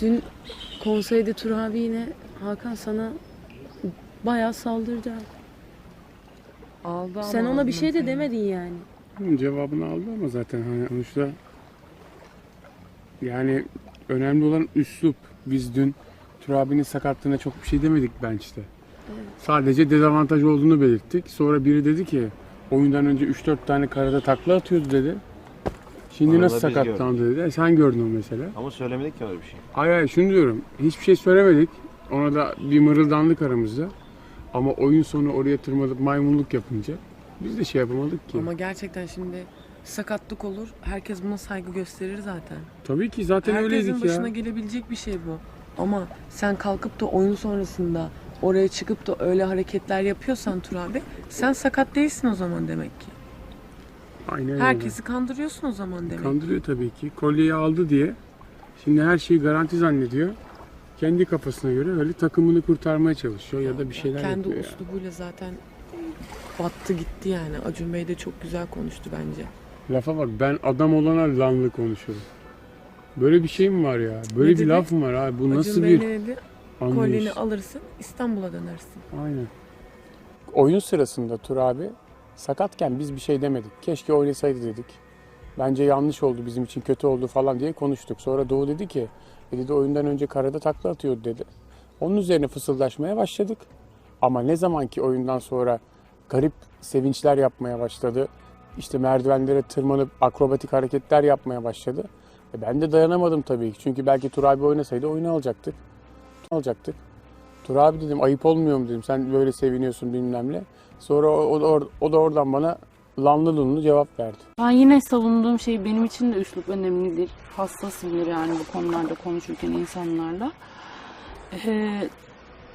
Dün konseyde Tur abi yine Hakan sana bayağı saldırdı. Aldı Sen ama ona bir şey de demedin yani. Cevabını aldı ama zaten hani sonuçta yani önemli olan üslup. Biz dün Tur abinin sakatlığına çok bir şey demedik bench'te. Sadece dezavantaj olduğunu belirttik. Sonra biri dedi ki oyundan önce 3-4 tane karada takla atıyordu dedi. Şimdi Onu da nasıl biz sakatlandı dedi. E, sen gördün o mesela. Ama söylemedik ki öyle bir şey. Hayır hayır şunu diyorum. Hiçbir şey söylemedik. Ona da bir mırıldandık aramızda. Ama oyun sonu oraya tırmanıp maymunluk yapınca biz de şey yapamadık ki. Ama gerçekten şimdi sakatlık olur. Herkes buna saygı gösterir zaten. Tabii ki zaten Herkesin öyleydik başına ya. gelebilecek bir şey bu. Ama sen kalkıp da oyun sonrasında oraya çıkıp da öyle hareketler yapıyorsan Tur abi sen sakat değilsin o zaman demek ki. Aynen öyle. Herkesi kandırıyorsun o zaman demek. Kandırıyor tabii ki. Kolyeyi aldı diye. Şimdi her şeyi garanti zannediyor. Kendi kafasına göre öyle takımını kurtarmaya çalışıyor ya da bir şeyler Kendi yapıyor ya. uslubuyla zaten battı gitti yani. Acun Bey de çok güzel konuştu bence. Lafa bak ben adam olana lanlı konuşurum. Böyle bir şey mi var ya? Böyle Ne bir dedi? laf mı var abi? Bu Acun nasıl Bey bir dedi? anlayış? Kolyeni alırsın İstanbul'a dönersin. Aynen. Oyun sırasında Tur abi sakatken biz bir şey demedik. Keşke oynasaydı dedik. Bence yanlış oldu bizim için kötü oldu falan diye konuştuk. Sonra Doğu dedi ki e dedi oyundan önce karada takla atıyordu dedi. Onun üzerine fısıldaşmaya başladık. Ama ne zaman ki oyundan sonra garip sevinçler yapmaya başladı. İşte merdivenlere tırmanıp akrobatik hareketler yapmaya başladı. E ben de dayanamadım tabii ki. Çünkü belki Tur abi oynasaydı oyunu alacaktık. Alacaktık. Tur abi dedim ayıp olmuyor mu dedim. Sen böyle seviniyorsun bilmem ne. Sonra o, o, da or- o da oradan bana lanlı lunlu cevap verdi. Ben yine savunduğum şey benim için de üslup önemlidir. Hassasımdır yani bu konularda konuşurken insanlarla. Ee,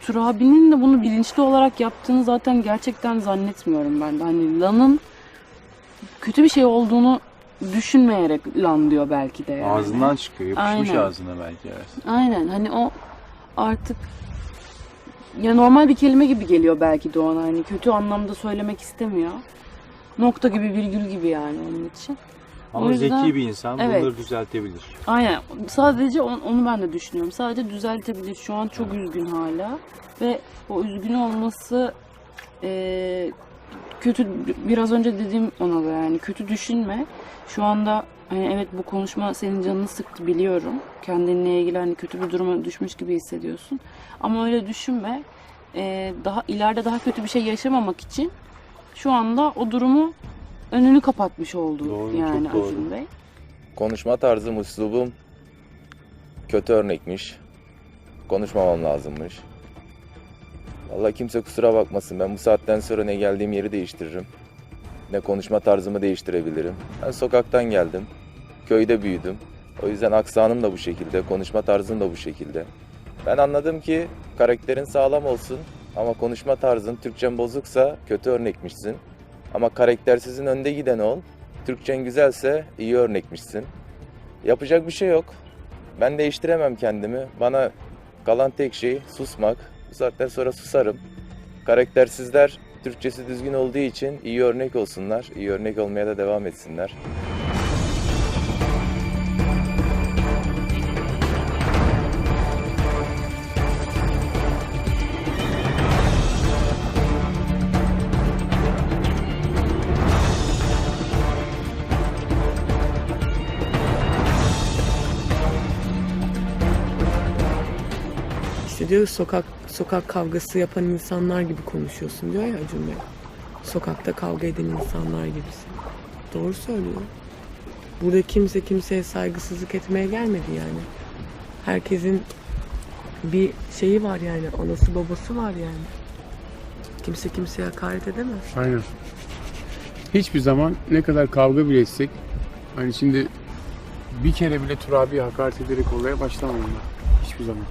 Tur abinin de bunu bilinçli olarak yaptığını zaten gerçekten zannetmiyorum ben de. Hani Lan'ın kötü bir şey olduğunu düşünmeyerek Lan diyor belki de yani. Ağzından çıkıyor. Yapışmış Aynen. ağzına belki evet. Aynen hani o artık ya normal bir kelime gibi geliyor belki de ona hani kötü anlamda söylemek istemiyor. Nokta gibi virgül gibi yani onun için. Ama O yüzden- zeki bir insan Evet. bunları düzeltebilir. Aynen sadece on- onu ben de düşünüyorum. Sadece düzeltebilir. Şu an çok üzgün hala ve o üzgün olması eee, kötü biraz önce dediğim ona da yani kötü düşünme. Şu anda hani evet bu konuşma senin canını sıktı biliyorum. Kendinle ilgili hani kötü bir duruma düşmüş gibi hissediyorsun. Ama öyle düşünme. Eee, daha ileride daha kötü bir şey yaşamamak için şu anda o durumu önünü kapatmış oldu Doğru, yani. Acun Bey. Konuşma tarzım, üslubum kötü örnekmiş. Konuşmamam lazımmış. Vallahi kimse kusura bakmasın. Ben bu saatten sonra ne geldiğim yeri değiştiririm. Ne konuşma tarzımı değiştirebilirim. Ben sokaktan geldim. Köyde büyüdüm. O yüzden aksanım da bu şekilde, konuşma tarzım da bu şekilde. Ben anladım ki karakterin sağlam olsun ama konuşma tarzın Türkçen bozuksa kötü örnekmişsin. Ama karaktersizin önde giden ol. Türkçen güzelse iyi örnekmişsin. Yapacak bir şey yok. Ben değiştiremem kendimi. Bana kalan tek şey susmak. Bu saatten sonra susarım. Karaktersizler Türkçesi düzgün olduğu için iyi örnek olsunlar. İyi örnek olmaya da devam etsinler. Diyor sokak sokak kavgası yapan insanlar gibi konuşuyorsun diyor ya Bey. Sokakta kavga eden insanlar gibisin. Doğru söylüyor. Burada kimse kimseye saygısızlık etmeye gelmedi yani. Herkesin bir şeyi var yani. Anası babası var yani. Kimse kimseye hakaret edemez. Aynen. Hiçbir zaman ne kadar kavga bile etsek hani şimdi bir kere bile Tur abiye hakaret ederek olaya başlamadım ben. Hiçbir zaman.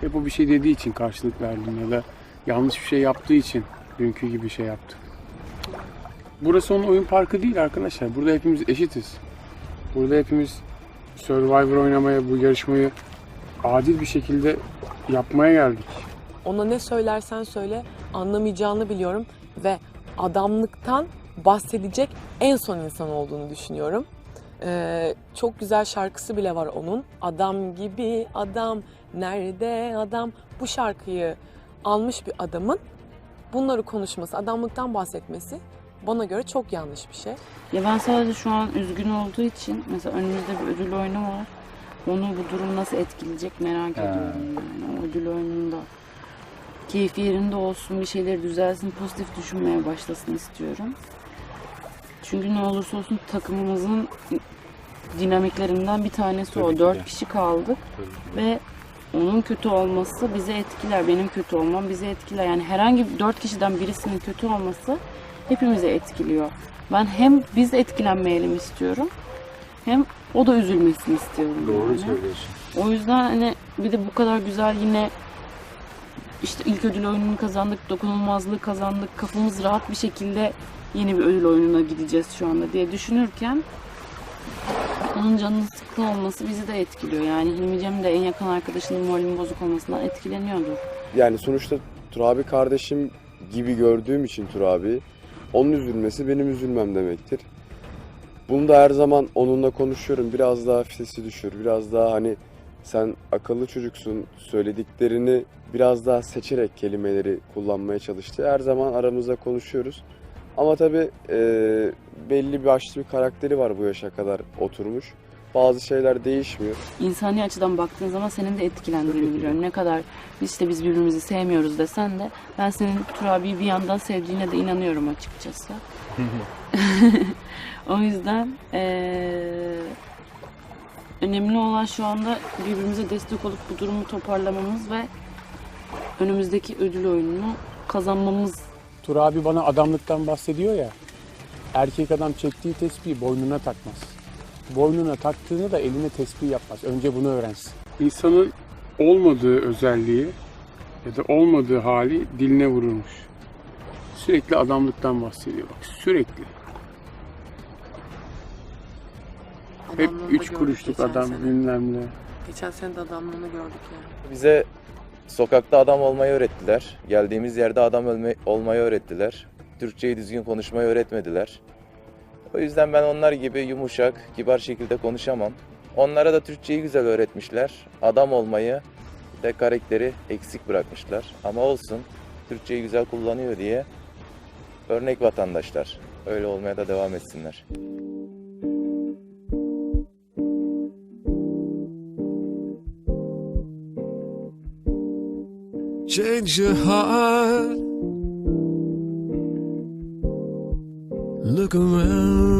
Hep o bir şey dediği için karşılık verdim ya da yanlış bir şey yaptığı için dünkü gibi şey yaptı. Burası onun oyun parkı değil arkadaşlar. Burada hepimiz eşitiz. Burada hepimiz Survivor oynamaya, bu yarışmayı adil bir şekilde yapmaya geldik. Ona ne söylersen söyle anlamayacağını biliyorum ve adamlıktan bahsedecek en son insan olduğunu düşünüyorum. Ee, çok güzel şarkısı bile var onun. Adam gibi adam, nerede adam? Bu şarkıyı almış bir adamın bunları konuşması, adamlıktan bahsetmesi bana göre çok yanlış bir şey. Ya ben sadece şu an üzgün olduğu için mesela önümüzde bir ödül oyunu var. Onu bu durum nasıl etkileyecek merak ediyorum yani. O ödül oyununda keyfi yerinde olsun, bir şeyleri düzelsin, pozitif düşünmeye başlasın istiyorum. Çünkü ne olursa olsun takımımızın dinamiklerinden bir tanesi Tabii o. ki Dört de. kişi kaldık ve onun kötü olması bizi etkiler. Benim kötü olmam bizi etkiler. Yani herhangi bir dört kişiden birisinin kötü olması hepimizi etkiliyor. Ben hem biz etkilenmeyelim istiyorum hem o da üzülmesini istiyorum. Doğru yani. söylüyorsun. O yüzden hani bir de bu kadar güzel yine işte ilk ödül oyununu kazandık, dokunulmazlığı kazandık. Kafamız rahat bir şekilde yeni bir ödül oyununa gideceğiz şu anda diye düşünürken onun canının sıkkın olması bizi de etkiliyor. Yani Hilmi Cem de en yakın arkadaşının moralinin bozuk olmasından etkileniyordur. Yani sonuçta Turabi kardeşim gibi gördüğüm için Turabi, onun üzülmesi benim üzülmem demektir. Bunu da her zaman onunla konuşuyorum. Biraz daha sesi düşür, biraz daha hani sen akıllı çocuksun söylediklerini biraz daha seçerek kelimeleri kullanmaya çalıştı. Her zaman aramızda konuşuyoruz. Ama tabii e, belli bir başlı bir karakteri var bu yaşa kadar oturmuş. Bazı şeyler değişmiyor. İnsani açıdan baktığın zaman senin de etkilendiğini biliyorum. Ne kadar biz işte biz birbirimizi sevmiyoruz desen de ben senin Turabi'yi bir yandan sevdiğine de inanıyorum açıkçası. o yüzden eee, önemli olan şu anda birbirimize destek olup bu durumu toparlamamız ve önümüzdeki ödül oyununu kazanmamız. Tur abi bana adamlıktan bahsediyor ya. Erkek adam çektiği tespihi boynuna takmaz. Boynuna taktığını da eline tespih yapmaz. Önce bunu öğrensin. İnsanın olmadığı özelliği ya da olmadığı hali diline vurulmuş. Sürekli adamlıktan bahsediyor bak sürekli. Hep Adamlığını da üç gördük kuruşluk geçen adam sene. bilmem ne. Geçen sene de adamlığını gördük yani. Bize sokakta adam olmayı öğrettiler. Geldiğimiz yerde adam ölme, olmayı öğrettiler. Türkçeyi düzgün konuşmayı öğretmediler. O yüzden ben onlar gibi yumuşak, kibar şekilde konuşamam. Onlara da Türkçeyi güzel öğretmişler. Adam olmayı ve karakteri eksik bırakmışlar. Ama olsun, Türkçeyi güzel kullanıyor diye örnek vatandaşlar. Öyle olmaya da devam etsinler. Change your heart. Look around.